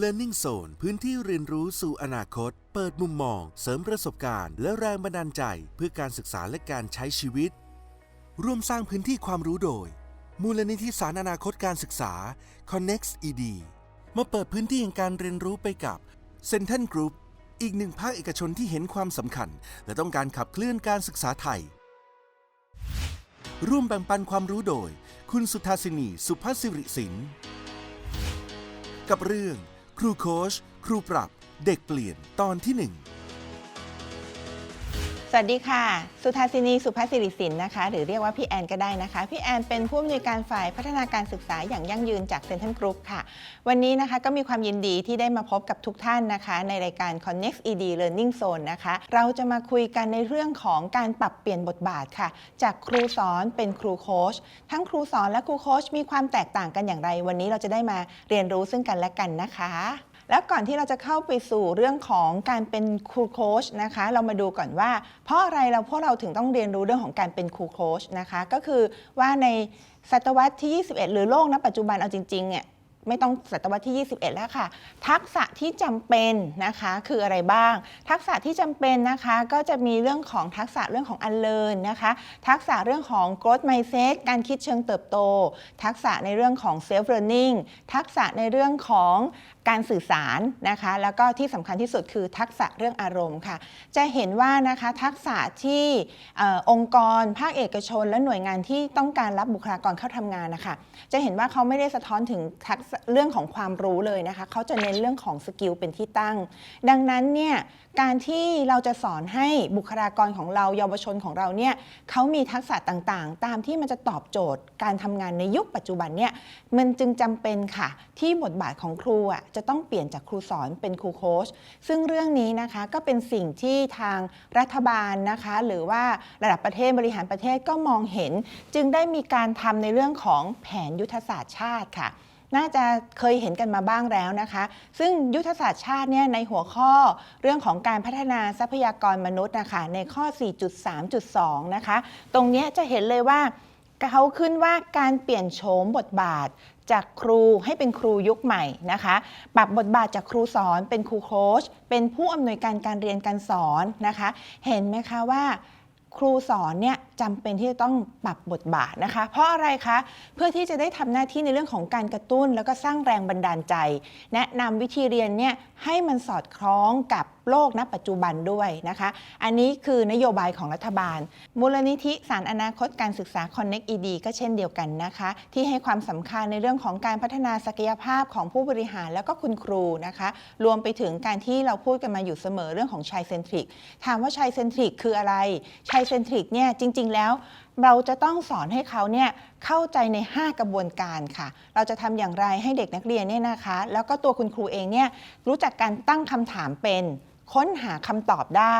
Learning Zone พื้นที่เรียนรู้สู่อนาคต เปิดมุมมอง เสริมประสบการณ์ และแรงบันดาลใจเพื่อการศึกษาและการใช้ชีวิต ร่วมสร้างพื้นที่ความรู้โดย มูลนิธิสารอนาคตการศึกษา Connect ED มาเปิดพื้นที่แห่งการเรียนรู้ไปกับ Central Group อีกหนึ่งภาคเอกชนที่เห็นความสำคัญ และต้องการขับเคลื่อนการศึกษาไทย ร่วมแบ่งปันความรู้โดย คุณสุทธาสินีสุภาษิริสิน กับเรื่อง ครูโคชครูปรับ เด็กเปลี่ยนตอนที่หนึ่ง สวัสดีค่ะ สุธาสินีสุภาษิริสินนะคะ หรือเรียกว่าพี่แอนก็ได้นะคะ พี่แอนเป็นผู้อำนวยการฝ่ายพัฒนาการศึกษาอย่างยั่งยืนจากเซ็นทรัลกรุ๊ปค่ะ วันนี้นะคะก็มีความยินดีที่ได้มาพบกับทุกท่านนะคะ ในรายการ Connect ED Learning Zone นะคะ เราจะมาคุยกันในเรื่องของการปรับเปลี่ยนบทบาทค่ะ จากครูสอนเป็นครูโคชทั้งครูสอนและครูโค้ชมีความแตกต่างกันอย่างไร วันนี้เราจะได้มาเรียนรู้ซึ่งกันและกันนะคะ แล้วก่อนที่เราจะเข้าไปสู่เรื่องของการเป็นครูโค้ชนะคะ เรามาดูก่อนว่า เพราะอะไรเราพวกเราถึงต้องเรียนรู้เรื่องของการเป็นครูโค้ชนะคะ ก็คือว่าในศตวรรษที่ 21 หรือโลกณปัจจุบันเอาจริงๆเนี่ยไม่ต้องศตวรรษที่ 21 แล้วค่ะ ทักษะที่จำเป็นนะคะคืออะไรบ้าง ทักษะที่จำเป็นนะคะก็จะมีเรื่องของทักษะเรื่องของอันเลินนะคะ ทักษะเรื่องของ growth mindset การคิดเชิงเติบโต ทักษะในเรื่องของ self learning ทักษะในเรื่องของการสื่อสารนะคะ แล้วก็ที่สำคัญที่สุดคือทักษะเรื่องอารมณ์ค่ะ จะเห็นว่านะคะทักษะที่อองค์กร ภาคเอกชน และหน่วยงานที่ต้องการรับบุคลากรเข้าทำงานนะคะจะเห็นว่าเขาไม่ได้สะท้อนถึงทักษะเรื่องของความรู้เลยนะคะเขาจะเน้นเรื่องของสกิลเป็นที่ตั้ง ดังนั้นเนี่ยการที่เราจะสอนให้บุคลากรของเราเยาวชนของเราเนี่ยเขามีทักษะต่างๆ ตามที่มันจะตอบโจทย์การทำงานในยุคปัจจุบันเนี่ยมันจึงจำเป็นค่ะที่บทบาทของครูอะจะต้องเปลี่ยนจากครูสอนเป็นครูโค้ชซึ่งเรื่องนี้นะคะก็เป็นสิ่งที่ทางรัฐบาลนะคะหรือว่าระดับประเทศบริหารประเทศก็มองเห็น จึงได้มีการทำในเรื่องของแผนยุทธศาสตร์ชาติค่ะน่าจะเคยเห็นกันมาบ้างแล้วนะคะ ซึ่งยุทธศาสตร์ชาติเนี่ยในหัวข้อเรื่องของการพัฒนาทรัพยากรมนุษย์นะคะในข้อ 4.3.2 นะคะ ตรงนี้จะเห็นเลยว่าเขาขึ้นว่าการเปลี่ยนโฉมบทบาท จากครูให้เป็นครูยุคใหม่นะคะ ปรับบทบาทจากครูสอนเป็นครูโค้ชเป็นผู้อำนวยการการเรียนการสอนนะคะ เห็นไหมคะว่า ครูสอนเนี่ย จำเป็นที่จะต้องปรับบทบาทนะคะ เพราะอะไรคะ เพื่อที่จะได้ทำหน้าที่ในเรื่องของการกระตุ้น แล้วก็สร้างแรงบันดาลใจ แนะนำวิธีเรียนเนี่ยให้มันสอดคล้องกับโลกณปัจจุบันด้วยนะคะ อันนี้คือนโยบายของรัฐบาล มูลนิธิสารอนาคตการศึกษา Connect ED ก็เช่นเดียวกันนะคะ ที่ให้ความสำคัญในเรื่องของการพัฒนาศักยภาพของผู้บริหารแล้วก็คุณครูนะคะ รวมไปถึงการที่เราพูดกันมาอยู่เสมอเรื่องของชายเซนทริกถามว่าชายเซนทริกคืออะไรชายเซนทริกเนี่ยจริง ๆแล้ว เราจะต้องสอนให้เขาเนี่ยเข้าใจใน 5 กระบวนการค่ะ เราจะทำอย่างไรให้เด็กนักเรียนเนี่ยนะคะ แล้วก็ตัวคุณครูเองเนี่ยรู้จักการตั้งคำถามเป็น ค้นหาคำตอบได้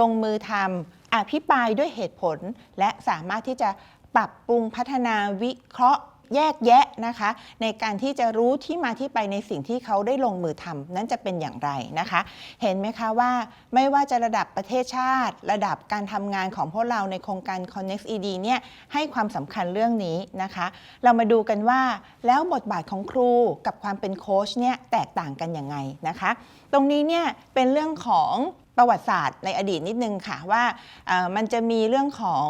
ลงมือทำอภิปรายด้วยเหตุผล และสามารถที่จะปรับปรุงพัฒนาวิเคราะห์ แยกแยะนะคะ ในการที่จะรู้ที่มาที่ไปในสิ่งที่เขาได้ลงมือทำนั้นจะเป็นอย่างไรนะคะ เห็นไหมคะว่าไม่ว่าจะระดับประเทศชาติ ระดับการทำงานของพวกเราในโครงการ Connect ED เนี่ยให้ความสำคัญเรื่องนี้นะคะ เรามาดูกันว่าแล้วบทบาทของครูกับความเป็นโค้ชเนี่ยแตกต่างกันยังไงนะคะ ตรงนี้เนี่ยเป็นเรื่องของประวัติศาสตร์ในอดีตนิดนึงค่ะว่ามันจะมีเรื่องของ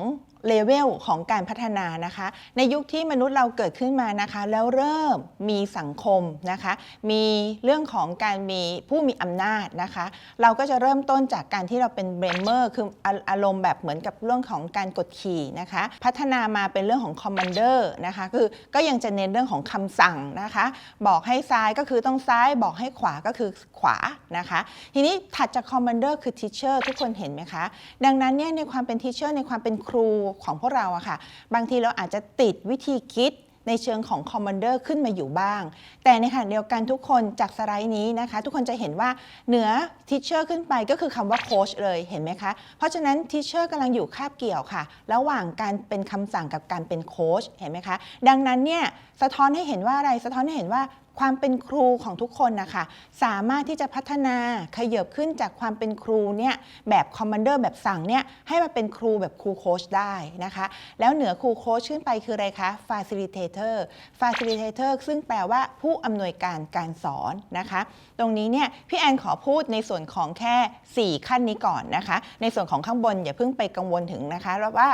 เลเวลของการพัฒนานะคะ ในยุคที่มนุษย์เราเกิดขึ้นมานะคะ แล้วเริ่มมีสังคมนะคะ มีเรื่องของการมีผู้มีอำนาจนะคะ เราก็จะเริ่มต้นจากการที่เราเป็นเบรมเมอร์คืออาอารมณ์แบบเหมือนกับเรื่องของการกดขี่นะคะ พัฒนามาเป็นเรื่องของคอมมานเดอร์นะคะคือก็ยังจะเน้นเรื่องของคำสั่งนะคะ บอกให้ซ้ายก็คือต้องซ้ายบอกให้ขวาก็คือขวานะคะ ทีนี้ถัดจากคอมมานเดอร์คือทิเชอร์ทุกคนเห็นไหมคะ ดังนั้นเนี่ยในความเป็นทิเชอร์ในความเป็นครูของพวกเราอะค่ะ บางทีเราอาจจะติดวิธีคิดในเชิงของคอมมานเดอร์ขึ้นมาอยู่บ้าง แต่ในขณะเดียวกันทุกคนจากสไลด์นี้นะคะ ทุกคนจะเห็นว่าเหนือทิเชอร์ขึ้นไปก็คือคำว่าโค้ชเลยเห็นไหมคะ เพราะฉะนั้นทิเชอร์กำลังอยู่คาบเกี่ยวค่ะ ระหว่างการเป็นคำสั่งกับการเป็นโค้ชเห็นไหมคะ ดังนั้นเนี่ยสะท้อนให้เห็นว่าอะไรสะท้อนให้เห็นว่า ความเป็นครูของทุกคนนะคะสามารถที่จะพัฒนาขยับขึ้นจากความเป็นครูเนี่ยแบบคอมมานเดอร์แบบสั่งเนี่ยให้มาเป็นครูแบบครูโค้ชได้นะคะแล้วเหนือครูโค้ชขึ้นไปคืออะไรคะ facilitator facilitator ซึ่งแปลว่าผู้อำนวยการการสอนนะคะ ตรงนี้เนี่ยพี่แอนขอพูดในส่วนของแค่ 4 ขั้นนี้ก่อนนะคะ ในส่วนของข้างบนอย่าเพิ่งไปกังวลถึงนะคะว่า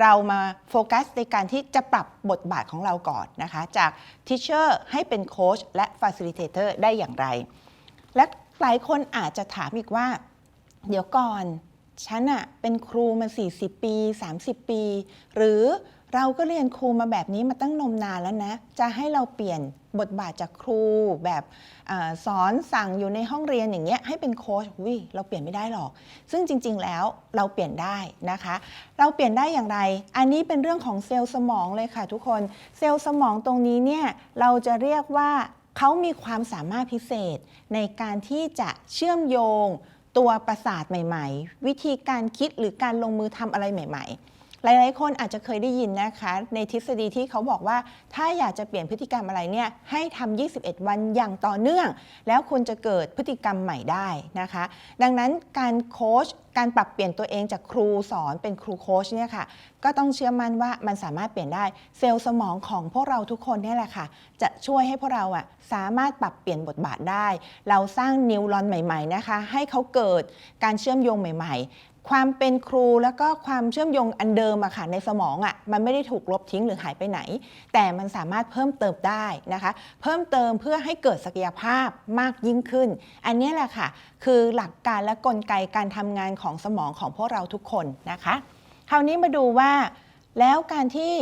เรามาโฟกัสในการที่จะปรับบทบาทของเราก่อนนะคะ จากทิเชอร์ให้เป็นโค้ชและ facilitator ได้อย่างไร และหลายคนอาจจะถามอีกว่า เดี๋ยวก่อน ฉันอะเป็นครูมา 40 ปี 30 ปี หรือ เราก็เรียนครูมาแบบนี้มาตั้งนมนานแล้วนะ จะให้เราเปลี่ยนบทบาทจากครูแบบอสอนสั่งอยู่ในห้องเรียนอย่างเงี้ยให้เป็นโค้ชวิเราเปลี่ยนไม่ได้หรอก ซึ่งจริง ๆ แล้วเราเปลี่ยนได้นะคะ เราเปลี่ยนได้อย่างไร อันนี้เป็นเรื่องของเซลล์สมองเลยค่ะทุกคน เซลล์สมองตรงนี้เนี่ยเราจะเรียกว่าเขามีความสามารถพิเศษในการที่จะเชื่อมโยงตัวประสาทใหม่ ๆ วิธีการคิดหรือการลงมือทำอะไรใหม่ ๆ หลายๆ คนอาจจะเคยได้ยินนะคะ ในทฤษฎีที่เขาบอกว่า ถ้าอยากจะเปลี่ยนพฤติกรรมอะไรเนี่ยให้ทำ21 วันอย่างต่อเนื่อง แล้วคุณจะเกิดพฤติกรรมใหม่ได้นะคะ ดังนั้นการโค้ชการปรับเปลี่ยนตัวเองจากครูสอนเป็นครูโค้ชเนี่ยค่ะก็ต้องเชื่อมั่นว่ามันสามารถเปลี่ยนได้เซลล์สมองของพวกเราทุกคนนี่แหละค่ะ จะช่วยให้พวกเราอะสามารถปรับเปลี่ยนบทบาทได้ เราสร้างนิวรอนใหม่ ๆนะคะ ให้เขาเกิดการเชื่อมโยงใหม่ ๆ ความเป็นครูแล้วก็ความเชื่อมโยงอันเดิมอะค่ะในสมองอะมันไม่ได้ถูกลบทิ้งหรือหายไปไหน แต่มันสามารถเพิ่มเติมได้นะคะ เพิ่มเติมเพื่อให้เกิดศักยภาพมากยิ่งขึ้น อันนี้แหละค่ะ คือหลักการและกลไกการทำงานของสมองของพวกเราทุกคนนะคะ คราวนี้มาดูว่าแล้วการที่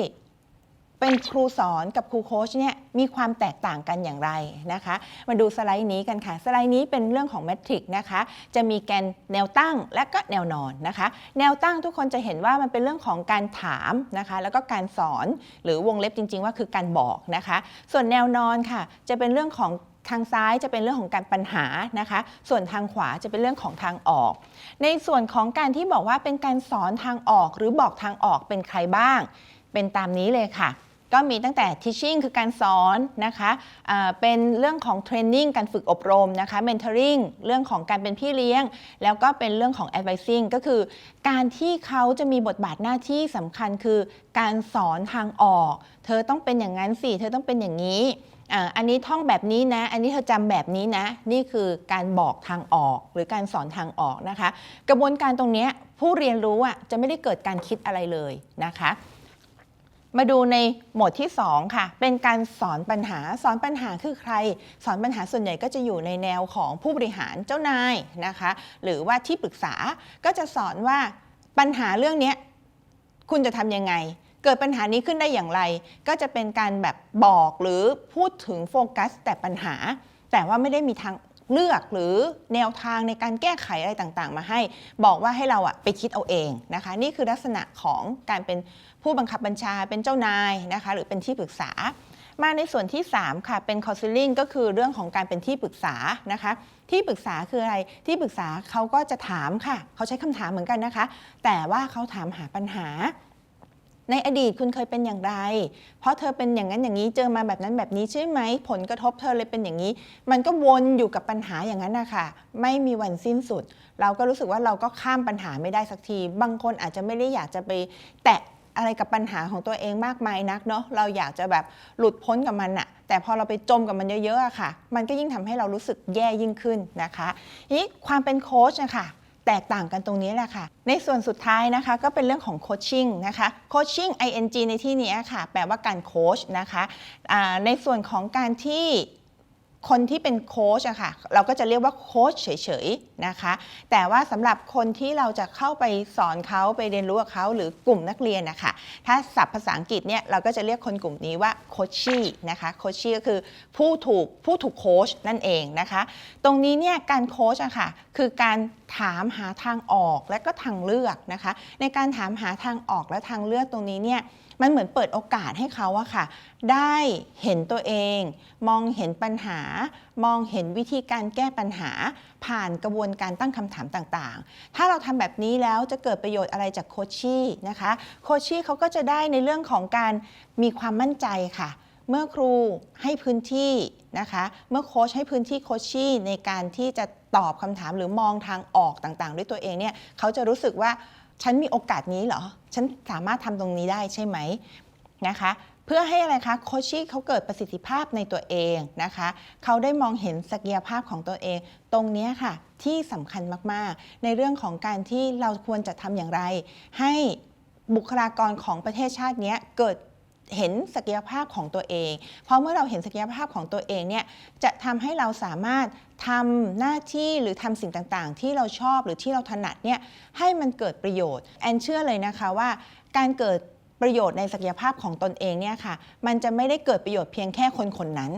เป็นครูสอนกับครูโค้ชเนี่ยมีความแตกต่างกันอย่างไรนะคะ มาดูสไลด์นี้กันค่ะ สไลด์นี้เป็นเรื่องของแมทริกนะคะ จะมีแกนแนวตั้งและก็แนวนอนนะคะ แนวตั้งทุกคนจะเห็นว่ามันเป็นเรื่องของการถามนะคะ แล้วก็การสอนหรือวงเล็บจริง ๆ ว่าคือการบอกนะคะ ส่วนแนวนอนค่ะ จะเป็นเรื่องของทางซ้ายจะเป็นเรื่องของการปัญหานะคะ ส่วนทางขวาจะเป็นเรื่องของทางออก ในส่วนของการที่บอกว่าเป็นการสอนทางออกหรือบอกทางออกเป็นใครบ้าง เป็นตามนี้เลยค่ะ ก็มีตั้งแต่ teaching คือการสอนนะคะอ่าเป็นเรื่องของ training การฝึกอบรมนะคะ mentoring เรื่องของการเป็นพี่เลี้ยง แล้วก็เป็นเรื่องของ advising ก็คือ การที่เขาจะมีบทบาทหน้าที่สำคัญคือ การสอนทางออก เธอต้องเป็นอย่างนั้นสิ เธอต้องเป็นอย่างนี้อ,อันนี้ท่องแบบนี้นะ อันนี้เธอจำแบบนี้นะ นี่คือการบอกทางออกหรือการสอนทางออกนะคะ กระบวนการตรงนี้ผู้เรียนรู้อะจะไม่ได้เกิดการคิดอะไรเลยนะคะ มาดูในโหมดที่ 2 ค่ะ เป็นการสอนปัญหา สอนปัญหาคือใคร สอนปัญหาส่วนใหญ่ก็จะอยู่ในแนวของผู้บริหารเจ้านายนะคะ หรือว่าที่ปรึกษา ก็จะสอนว่าปัญหาเรื่องนี้คุณจะทำยังไง เกิดปัญหานี้ขึ้นได้อย่างไร ก็จะเป็นการแบบบอกหรือพูดถึงโฟกัสแต่ปัญหา แต่ว่าไม่ได้มีทาง เลือกหรือแนวทางในการแก้ไขอะไรต่างๆ มาให้ บอกว่าให้เราอะไปคิดเอาเองนะคะ นี่คือลักษณะของการเป็นผู้บังคับบัญชาเป็นเจ้านายนะคะ หรือเป็นที่ปรึกษา มาในส่วนที่ 3 ค่ะเป็น counseling ก็คือเรื่องของการเป็นที่ปรึกษานะคะ ที่ปรึกษาคืออะไรที่ปรึกษาเขาก็จะถามค่ะ เขาใช้คำถามเหมือนกันนะคะ แต่ว่าเขาถามหาปัญหา ในอดีตคุณเคยเป็นอย่างไร เพราะเธอเป็นอย่างนั้นอย่างนี้เจอมาแบบนั้นแบบนี้ใช่ไหม ผลกระทบเธอเลยเป็นอย่างนี้ มันก็วนอยู่กับปัญหาอย่างนั้นนะคะไม่มีวันสิ้นสุด เราก็รู้สึกว่าเราก็ข้ามปัญหาไม่ได้สักที บางคนอาจจะไม่ได้อยากจะไปแตะอะไรกับปัญหาของตัวเองมากมายนักเนาะเราอยากจะแบบหลุดพ้นกับมันอะแต่พอเราไปจมกับมันเยอะๆอะค่ะ มันก็ยิ่งทำให้เรารู้สึกแย่ยิ่งขึ้นนะคะนี่ความเป็นโค้ชนะคะ แตกต่างกันตรงนี้แหละค่ะ ในส่วนสุดท้ายนะคะก็เป็นเรื่องของโคชชิ่งนะคะโคชชิ่ง ing ในที่นี้ค่ะ แปลว่าการโคชนะคะในส่วนของการที่ คนที่เป็นโค้ชอะค่ะเราก็จะเรียกว่าโค้ชเฉยๆนะคะแต่ว่าสำหรับคนที่เราจะเข้าไปสอนเขาไปเรียนรู้กับเขาหรือกลุ่มนักเรียนนะคะถ้าศัพท์ภาษาอังกฤษเนี่ยเราก็จะเรียกคนกลุ่มนี้ว่าโคชชี่นะคะโคชชี่ก็คือผู้ถูกผู้ถูกโค้ชนั่นเองนะคะ ตรงนี้เนี่ยการโค้ชอะค่ะคือการถามหาทางออกและก็ทางเลือกนะคะ ในการถามหาทางออกและทางเลือกตรงนี้เนี่ย มันเหมือนเปิดโอกาสให้เขาอะค่ะ ได้เห็นตัวเอง มองเห็นปัญหา มองเห็นวิธีการแก้ปัญหา ผ่านกระบวนการตั้งคำถามต่างๆ ถ้าเราทำแบบนี้แล้วจะเกิดประโยชน์อะไรจากโคชชี่นะคะ โคชชี่เขาก็จะได้ในเรื่องของการมีความมั่นใจค่ะเมื่อครูให้พื้นที่นะคะ เมื่อโค้ชให้พื้นที่โคชชี่ในการที่จะตอบคำถามหรือมองทางออกต่างๆ ด้วยตัวเองเนี่ยเขาจะรู้สึกว่า ฉันมีโอกาสนี้เหรอ ฉันสามารถทำตรงนี้ได้ใช่ไหมนะคะ เพื่อให้อะไรคะโคชชี่เขาเกิดประสิทธิภาพในตัวเองนะคะ เขาได้มองเห็นศักยภาพของตัวเอง ตรงนี้ค่ะที่สำคัญมากๆ ในเรื่องของการที่เราควรจะทำอย่างไร ให้บุคลากรของประเทศชาตินี้เกิด เห็นศักยภาพของตัวเอง เพราะเมื่อเราเห็นศักยภาพของตัวเองเนี่ยจะทำให้เราสามารถทำหน้าที่หรือทำสิ่งต่างๆ ที่เราชอบหรือที่เราถนัดเนี่ยให้มันเกิดประโยชน์แอนเชื่อเลยนะคะว่า การเกิดประโยชน์ในศักยภาพของตนเองเนี่ยค่ะ มันจะไม่ได้เกิดประโยชน์เพียงแค่คนคนนั้น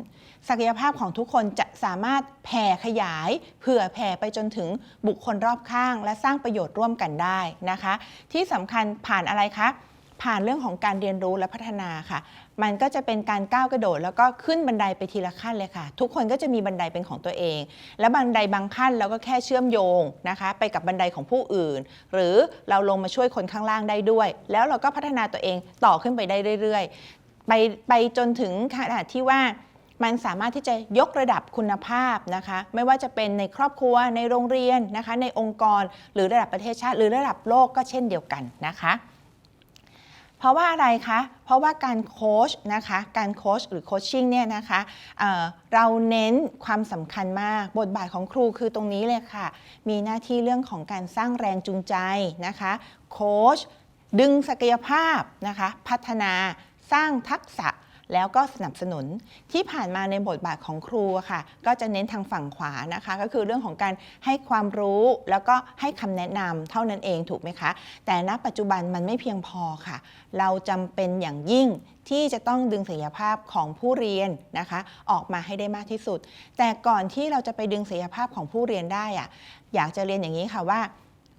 ศักยภาพของทุกคนจะสามารถแผ่ขยาย เผื่อแผ่ไปจนถึงบุคคลรอบข้าง และสร้างประโยชน์ร่วมกันได้นะคะ ที่สำคัญผ่านอะไรคะ ผ่านเรื่องของการเรียนรู้และพัฒนาค่ะ มันก็จะเป็นการก้าวกระโดด แล้วก็ขึ้นบันไดไปทีละขั้นเลยค่ะ ทุกคนก็จะมีบันไดเป็นของตัวเอง และบันไดบางขั้นเราก็แค่เชื่อมโยงนะคะ ไปกับบันไดของผู้อื่น หรือเราลงมาช่วยคนข้างล่างได้ด้วย แล้วเราก็พัฒนาตัวเองต่อขึ้นไปได้เรื่อยๆ ไปไปจนถึงขนาดที่ว่ามันสามารถที่จะยกระดับคุณภาพนะคะ ไม่ว่าจะเป็นในครอบครัวในโรงเรียนนะคะ ในองค์กรหรือระดับประเทศชาติ หรือระดับโลกก็เช่นเดียวกันนะคะ ราะว่าอะไรคะ เพราะว่าการโค้ชนะคะ การโค้ชหรือโคชชิ่งเนี่ยนะคะเเราเน้นความสำคัญมาก บทบาทของครูคือตรงนี้เลยค่ะ มีหน้าที่เรื่องของการสร้างแรงจูงใจนะคะ โค้ชดึงศักยภาพนะคะ พัฒนาสร้างทักษะ แล้วก็สนับสนุนที่ผ่านมาในบทบาทของครูค่ะ ก็จะเน้นทางฝั่งขวานะคะ ก็คือเรื่องของการให้ความรู้แล้วก็ให้คำแนะนำเท่านั้นเองถูกไหมคะ แต่ณปัจจุบันมันไม่เพียงพอค่ะ เราจำเป็นอย่างยิ่งที่จะต้องดึงศักยภาพของผู้เรียนนะคะ ออกมาให้ได้มากที่สุด แต่ก่อนที่เราจะไปดึงศักยภาพของผู้เรียนได้อะอยากจะเรียนอย่างนี้ค่ะว่า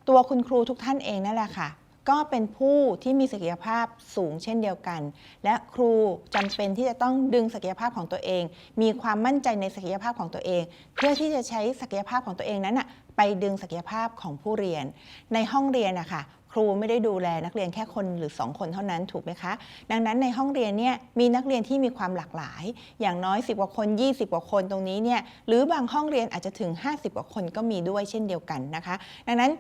ตัวคุณครูทุกท่านเองนั่นแหละค่ะ ก็เป็นผู้ที่มีศักยภาพสูงเช่นเดียวกัน และครูจำเป็นที่จะต้องดึงศักยภาพของตัวเอง มีความมั่นใจในศักยภาพของตัวเอง เพื่อที่จะใช้ศักยภาพของตัวเองนั้นน่ะไปดึงศักยภาพของผู้เรียน ในห้องเรียนนะคะครูไม่ได้ดูแลนักเรียนแค่คนหรือ 2 คนเท่านั้นถูกไหมคะ ดังนั้นในห้องเรียนเนี่ยมีนักเรียนที่มีความหลากหลาย อย่างน้อย 10 กว่าคน 20 กว่าคนตรงนี้เนี่ยหรือบางห้องเรียนอาจจะถึง 50 กว่าคนก็มีด้วยเช่นเดียวกันนะคะ ดังนั้น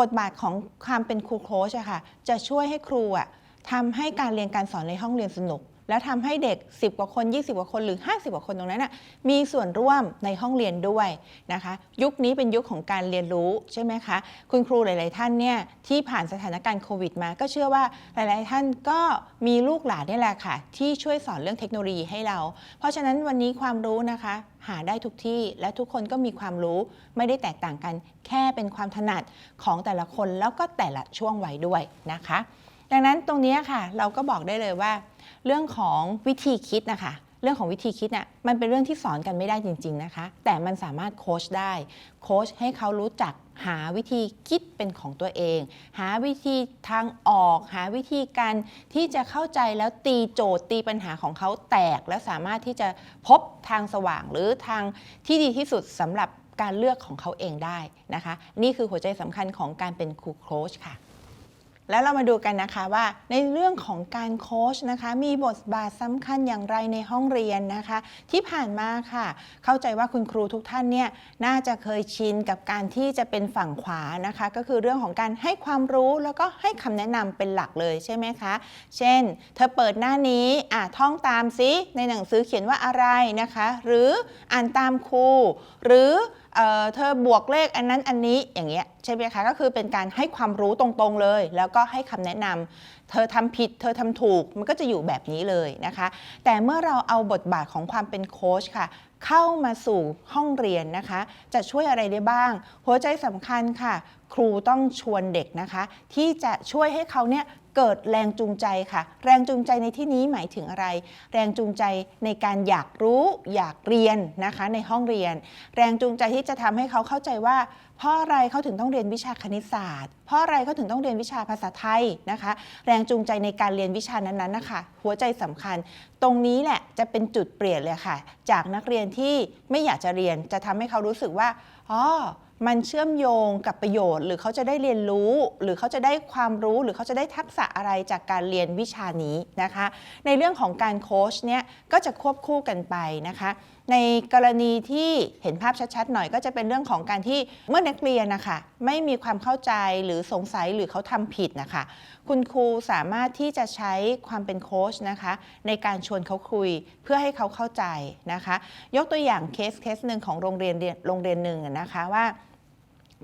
บทบาทของความเป็นครูโค้ชอะค่ะจะช่วยให้ครูอะทำให้การเรียนการสอนในห้องเรียนสนุก แล้วทำให้เด็ก 10 กว่าคน 20 กว่าคนหรือ 50 กว่าคนตรงนั้นน่ะมีส่วนร่วมในห้องเรียนด้วยนะคะ ยุคนี้เป็นยุคของการเรียนรู้ใช่ไหมคะ คุณครูหลาย ๆ ท่านเนี่ยที่ผ่านสถานการณ์โควิดมา ก็เชื่อว่าหลาย ๆ ท่านก็มีลูกหลานนี่แหละค่ะ ที่ช่วยสอนเรื่องเทคโนโลยีให้เรา เพราะฉะนั้นวันนี้ความรู้นะคะ หาได้ทุกที่และทุกคนก็มีความรู้ไม่ได้แตกต่างกัน แค่เป็นความถนัดของแต่ละคนแล้วก็แต่ละช่วงวัยด้วยนะคะ ดังนั้นตรงนี้ค่ะ เราก็บอกได้เลยว่า เรื่องของวิธีคิดนะคะเรื่องของวิธีคิดน่ะมันเป็นเรื่องที่สอนกันไม่ได้จริง ๆนะคะ แต่มันสามารถโค้ชได้ โค้ชให้เขารู้จักหาวิธีคิดเป็นของตัวเอง หาวิธีทางออก หาวิธีการที่จะเข้าใจแล้วตีโจทย์ตีปัญหาของเขาแตก และสามารถที่จะพบทางสว่างหรือทางที่ดีที่สุดสำหรับการเลือกของเขาเองได้นะคะ นี่คือหัวใจสำคัญของการเป็นครูโค้ชค่ะ แล้วเรามาดูกันนะคะว่าในเรื่องของการโค้ชนะคะ มีบทบาทสำคัญอย่างไรในห้องเรียนนะคะ ที่ผ่านมาค่ะ เข้าใจว่าคุณครูทุกท่านเนี่ยน่าจะเคยชินกับการที่จะเป็นฝั่งขวานะคะ ก็คือเรื่องของการให้ความรู้แล้วก็ให้คำแนะนำเป็นหลักเลยใช่ไหมคะ เช่น เธอเปิดหน้านี้อะท่องตามซิในหนังสือเขียนว่าอะไรนะคะ หรืออ่านตามครูหรือ เเธอบวกเลขอันนั้นอันนี้อย่างเงี้ยใช่ไหมคะก็คือเป็นการให้ความรู้ตรงๆเลย แล้วก็ให้คำแนะนำเธอทำผิด เธอทำถูกมันก็จะอยู่แบบนี้เลยนะคะ แต่เมื่อเราเอาบทบาทของความเป็นโค้ชค่ะ เข้ามาสู่ห้องเรียนนะคะ จะช่วยอะไรได้บ้าง หัวใจสำคัญค่ะ ครูต้องชวนเด็กนะคะ ที่จะช่วยให้เขาเนี่ย เกิดแรงจูงใจค่ะ แรงจูงใจในที่นี้หมายถึงอะไร แรงจูงใจในการอยากรู้อยากเรียนนะคะในห้องเรียน แรงจูงใจที่จะทำให้เขาเข้าใจว่า เพราะอะไรเขาถึงต้องเรียนวิชาคณิตศาสตร์ เพราะอะไรเขาถึงต้องเรียนวิชาภาษาไทยนะคะ แรงจูงใจในการเรียนวิชานั้นๆนะคะหัวใจสำคัญ ตรงนี้แหละจะเป็นจุดเปลี่ยนเลยค่ะ จากนักเรียนที่ไม่อยากจะเรียนจะทำให้เขารู้สึกว่าอ๋อ มันเชื่อมโยงกับประโยชน์ หรือเขาจะได้เรียนรู้ หรือเขาจะได้ความรู้ หรือเขาจะได้ทักษะอะไรจากการเรียนวิชานี้นะคะ ในเรื่องของการโค้ชเนี่ยก็จะควบคู่กันไปนะคะ ในกรณีที่เห็นภาพชัดๆหน่อยก็จะเป็นเรื่องของการที่เมื่อนักเรียนนะคะไม่มีความเข้าใจหรือสงสัยหรือเขาทำผิดนะคะ คุณครูสามารถที่จะใช้ความเป็นโค้ชนะคะในการชวนเขาคุยเพื่อให้เขาเข้าใจนะคะ ยกตัวอย่างเคสเคสหนึ่งของโรงเรียนโรงเรียนหนึ่งนะคะว่า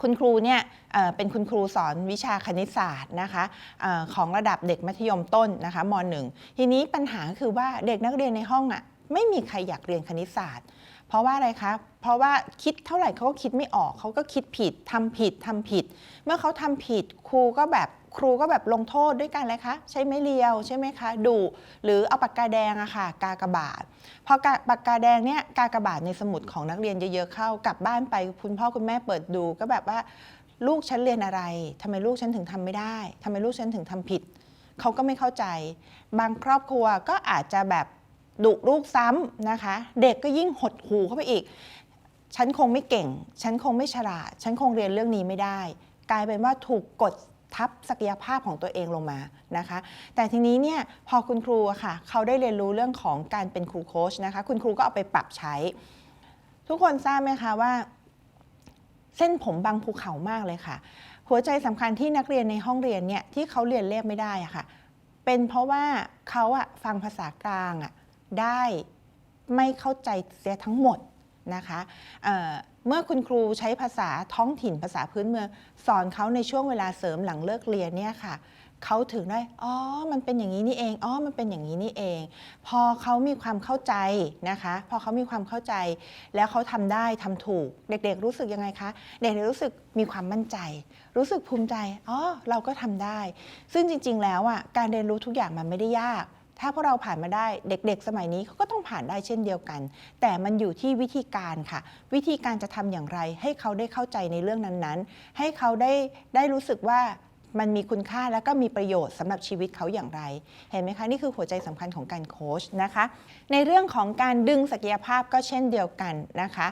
คุณครูเนี่ยเป็นคุณครูสอนวิชาคณิตศาสตร์นะคะของระดับเด็กมัธยมต้นนะคะมหนึ่งทีนี้ปัญหาคือว่าเด็กนักเรียนในห้องอะไม่มีใครอยากเรียนคณิตศาสตร์ เพราะว่าอะไรคะ เพราะว่าคิดเท่าไหร่เขาก็คิดไม่ออก เขาก็คิดผิดทำผิดทำผิด เมื่อเขาทำผิดครูก็แบบครูก็แบบลงโทษด้วยกันเลยคะ ใช้ไม้เรียวใช่ไหมคะดุหรือเอาปากกาแดงอะค่ะ กากบาทพอปากกาแดงเนี่ยกากบาทในสมุดของนักเรียนเยอะๆเข้ากลับบ้านไปคุณพ่อคุณแม่เปิดดู ก็แบบว่าลูกฉันเรียนอะไรทำไมลูกฉันถึงทำไม่ได้ทำไมลูกฉันถึงทำผิดเขาก็ไม่เข้าใจ บางครอบครัวก็อาจจะแบบ ดุลูกซ้ำนะคะ เด็กก็ยิ่งหดหูเข้าไปอีก ฉันคงไม่เก่ง ฉันคงไม่ฉลาด ฉันคงเรียนเรื่องนี้ไม่ได้ กลายเป็นว่าถูกกดทับศักยภาพของตัวเองลงมานะคะ แต่ทีนี้เนี่ยพอคุณครูค่ะ เขาได้เรียนรู้เรื่องของการเป็นครูโค้ชนะคะ คุณครูก็เอาไปปรับใช้ ทุกคนทราบไหมคะว่า เส้นผมบางภูเขามากเลยค่ะ หัวใจสำคัญที่นักเรียนในห้องเรียนเนี่ยที่เขาเรียนเลขไม่ได้อะค่ะ เป็นเพราะว่าเขาอะฟังภาษากลางอะ ได้ไม่เข้าใจเสียทั้งหมดนะคะเเมื่อคุณครูใช้ภาษาท้องถิ่นภาษาพื้นเมือง สอนเขาในช่วงเวลาเสริมหลังเลิกเรียนเนี่ยค่ะเขาถึงได้ อ๋อ มันเป็นอย่างนี้นี่เอง อ๋อ มันเป็นอย่างนี้นี่เอง พอเขามีความเข้าใจนะคะ พอเขามีความเข้าใจ แล้วเขาทำได้ทำถูก เด็กๆ รู้สึกยังไงคะ เด็กๆ รู้สึกมีความมั่นใจ รู้สึกภูมิใจ อ๋อ เราก็ทำได้ ซึ่งจริง ๆ แล้วอะ การเรียนรู้ทุกอย่างมันไม่ได้ยาก ถ้าพวกเราผ่านมาได้เด็ก ๆ สมัยนี้เขาก็ต้องผ่านได้เช่นเดียวกัน แต่มันอยู่ที่วิธีการค่ะ วิธีการจะทำอย่างไร ให้เขาได้เข้าใจในเรื่องนั้นๆ ให้เขาได้ได้รู้สึกว่า มันมีคุณค่าแล้วก็มีประโยชน์สำหรับชีวิตเขาอย่างไร เห็นไหมคะ นี่คือหัวใจสำคัญของการโค้ชนะคะ ในเรื่องของการดึงศักยภาพก็เช่นเดียวกันนะคะ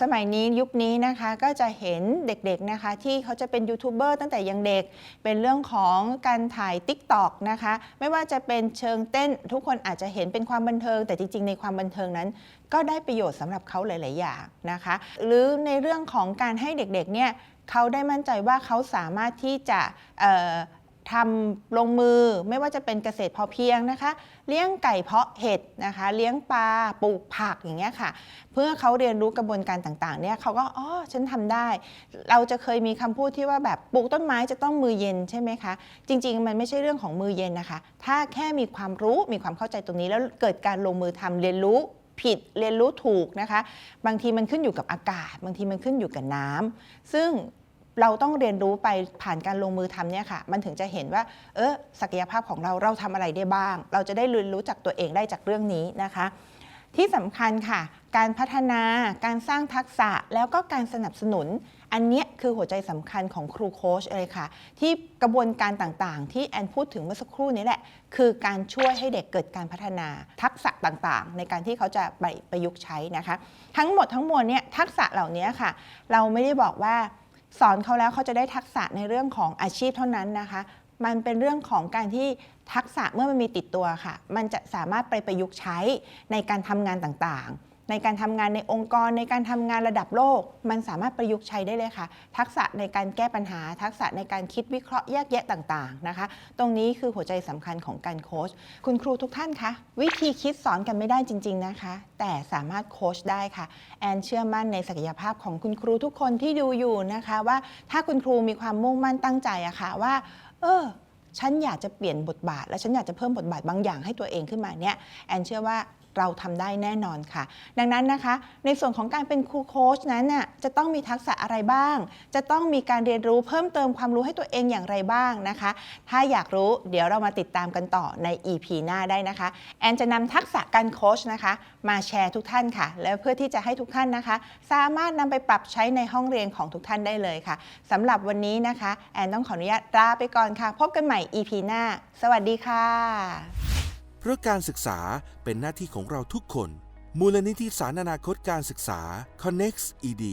สมัยนี้ยุคนี้นะคะก็จะเห็นเด็กๆนะคะที่เขาจะเป็นยูทูบเบอร์ตั้งแต่ยังเด็ก เป็นเรื่องของการถ่าย t ิ k t o k นะคะไม่ว่าจะเป็นเชิงเต้นทุกคนอาจจะเห็นเป็นความบันเทิง แต่จริงๆในความบันเทิงนั้น ก็ได้ประโยชน์สำหรับเขาหลาย ๆ อย่างนะคะ หรือในเรื่องของการให้เด็กๆเนี่ย เขาได้มั่นใจว่าเขาสามารถที่จะทำลงมือไม่ว่าจะเป็นเกษตรพอเพียงนะคะ เลี้ยงไก่เพาะเห็ดนะคะ เลี้ยงปลาปลูกผักอย่างเงี้ยค่ะ เพื่อเขาเรียนรู้กระบวนการต่างๆเนี่ยเขาก็อ๋อฉันทำได้ เราจะเคยมีคำพูดที่ว่าแบบปลูกต้นไม้จะต้องมือเย็นใช่ไหมคะจริง ๆ มันไม่ใช่เรื่องของมือเย็นนะคะ ถ้าแค่มีความรู้มีความเข้าใจตรงนี้แล้วเกิดการลงมือทำเรียนรู้ ผิดเรียนรู้ถูกนะคะ บางทีมันขึ้นอยู่กับอากาศ บางทีมันขึ้นอยู่กับน้ำซึ่งเราต้องเรียนรู้ไปผ่านการลงมือทำเนี่ยค่ะ มันถึงจะเห็นว่า เออศักยภาพของเราเราทำอะไรได้บ้าง เราจะได้เรียนรู้จากตัวเองได้จากเรื่องนี้นะคะ ที่สำคัญค่ะ การพัฒนาการสร้างทักษะแล้วก็การสนับสนุน อันเนี้ย คือหัวใจสำคัญของครูโค้ชเลยค่ะ ที่กระบวนการต่างๆ ที่แอนพูดถึงเมื่อสักครู่นี้แหละ คือการช่วยให้เด็กเกิดการพัฒนา ทักษะต่างๆ ในการที่เขาจะไปประยุกต์ใช้นะคะ ทั้งหมดทั้งมวลเนี่ยทักษะเหล่านี้ค่ะ เราไม่ได้บอกว่าสอนเขาแล้วเขาจะได้ทักษะในเรื่องของอาชีพเท่านั้นนะคะ มันเป็นเรื่องของการที่ทักษะเมื่อมันมีติดตัวค่ะ มันจะสามารถไปประยุกต์ใช้ในการทำงานต่างๆ ในการทำงานในองค์กรในการทำงานระดับโลก มันสามารถประยุกต์ใช้ได้เลยค่ะ ทักษะในการแก้ปัญหา ทักษะในการคิดวิเคราะห์แยกแยะต่างๆนะคะ ตรงนี้คือหัวใจสำคัญของการโค้ชคุณครูทุกท่านคะวิธีคิดสอนกันไม่ได้จริง ๆนะคะ แต่สามารถโค้ชได้ค่ะแอนเชื่อมั่นในศักยภาพของคุณครูทุกคนที่ดูอยู่นะคะ ว่าถ้าคุณครูมีความมุ่งมั่นตั้งใจอะค่ะว่า เออฉันอยากจะเปลี่ยนบทบาท และฉันอยากจะเพิ่มบทบาทบางอย่างให้ตัวเองขึ้นมาเนี่ยแอนเชื่อว่า เราทำได้แน่นอนค่ะ ดังนั้นนะคะ ในส่วนของการเป็นครูโค้ชนั้นน่ะจะต้องมีทักษะอะไรบ้าง จะต้องมีการเรียนรู้เพิ่มเติมความรู้ให้ตัวเองอย่างไรบ้างนะคะ ถ้าอยากรู้เดี๋ยวเรามาติดตามกันต่อใน EP หน้าได้นะคะ แอนจะนำทักษะการโค้ชนะคะ มาแชร์ทุกท่านค่ะ แล้วเพื่อที่จะให้ทุกท่านนะคะ สามารถนำไปปรับใช้ในห้องเรียนของทุกท่านได้เลยค่ะสำหรับวันนี้นะคะ แอนต้องขออนุญาตลาไปก่อนค่ะ พบกันใหม่ EP หน้า สวัสดีค่ะ เพราะการศึกษาเป็นหน้าที่ของเราทุกคน มูลนิธิสารอนาคตการศึกษา Connect ED